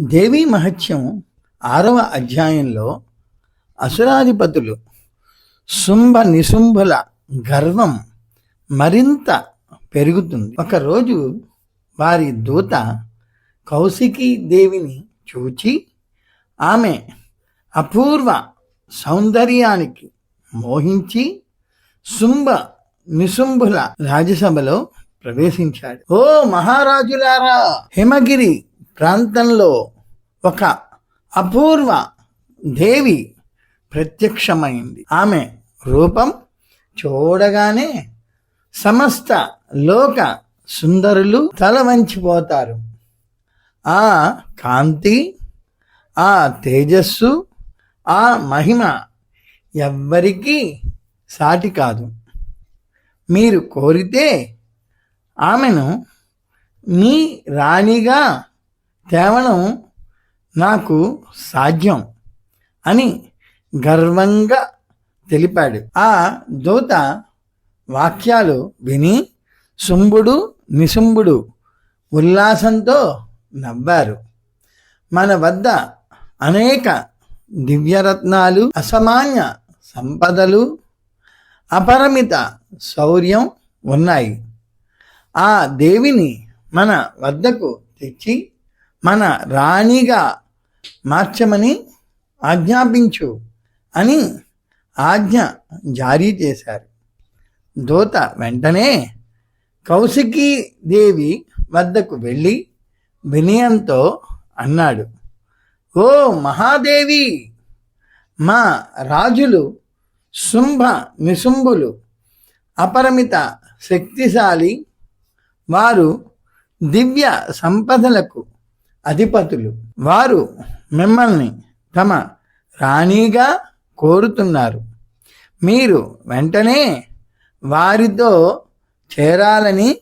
దేవీ మహత్యం ఆరవ అధ్యాయంలో అసురాధిపతులు శుంభ నిశుంభుల గర్వం మరింత పెరుగుతుంది. ఒకరోజు వారి దూత కౌశికీ దేవిని చూచి ఆమె అపూర్వ సౌందర్యానికి మోహించి శుంభ నిశుంభుల రాజ్యసభలో ప్రవేశించాడు. ఓ మహారాజులారా హిమగిరి ప్రాంతంలో ఒక అపూర్వ దేవి ప్రత్యక్షమైంది. ఆమె రూపం చూడగానే సమస్త లోక సుందరులు తల వంచిపోతారు. ఆ కాంతి ఆ తేజస్సు ఆ మహిమ ఎవ్వరికీ సాటి కాదు. మీరు కోరితే ఆమెను మీ రాణిగా తేవడం నాకు సాధ్యం అని గర్వంగా తెలిపాడు. ఆ దూత వాక్యాలు విని శుంభుడు నిశుంభుడు ఉల్లాసంతో నవ్వారు. మన వద్ద అనేక దివ్యరత్నాలు అసామాన్య సంపదలు అపరిమిత శౌర్యం ఉన్నాయి. ఆ దేవిని మన వద్దకు తెచ్చి మన రాణిగా మార్చమని ఆజ్ఞాపించు అని ఆజ్ఞ జారీ చేశారు. దూత వెంటనే కౌశికీ దేవి వద్దకు వెళ్ళి వినయంతో అన్నాడు ఓ మహాదేవి మా రాజులు శుంభ నిశుంభులు అపరిమిత శక్తిశాలి వారు దివ్య సంపదలకు అధిపతులు. వారు మిమ్మల్ని తమ రాణిగా కోరుతున్నారు. మీరు వెంటనే వారితో చేరాలని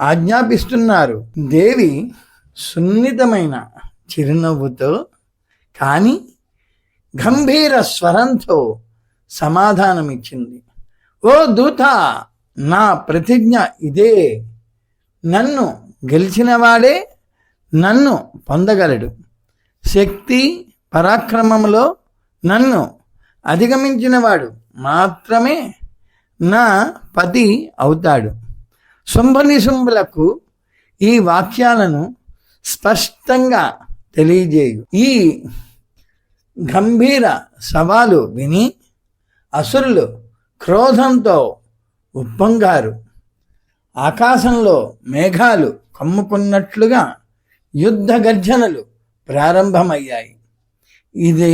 ఆజ్ఞాపిస్తున్నారు. దేవి సున్నితమైన చిరునవ్వుతో కానీ గంభీర స్వరంతో సమాధానమిచ్చింది. ఓ దూత నా ప్రతిజ్ఞ ఇదే. నన్ను గెలిచినవాడే నన్ను పొందగలడు. శక్తి పరాక్రమంలో నన్ను అధిగమించినవాడు మాత్రమే నా పతి అవుతాడు. శుంభనిశుంభులకు ఈ వాక్యాలను స్పష్టంగా తెలియజేయు. ఈ గంభీర సవాలు విని అసురులు క్రోధంతో ఉప్పొంగారు. ఆకాశంలో మేఘాలు కమ్ముకున్నట్లుగా యుద్ధ గర్జనలు ప్రారంభమయ్యాయి. ఇది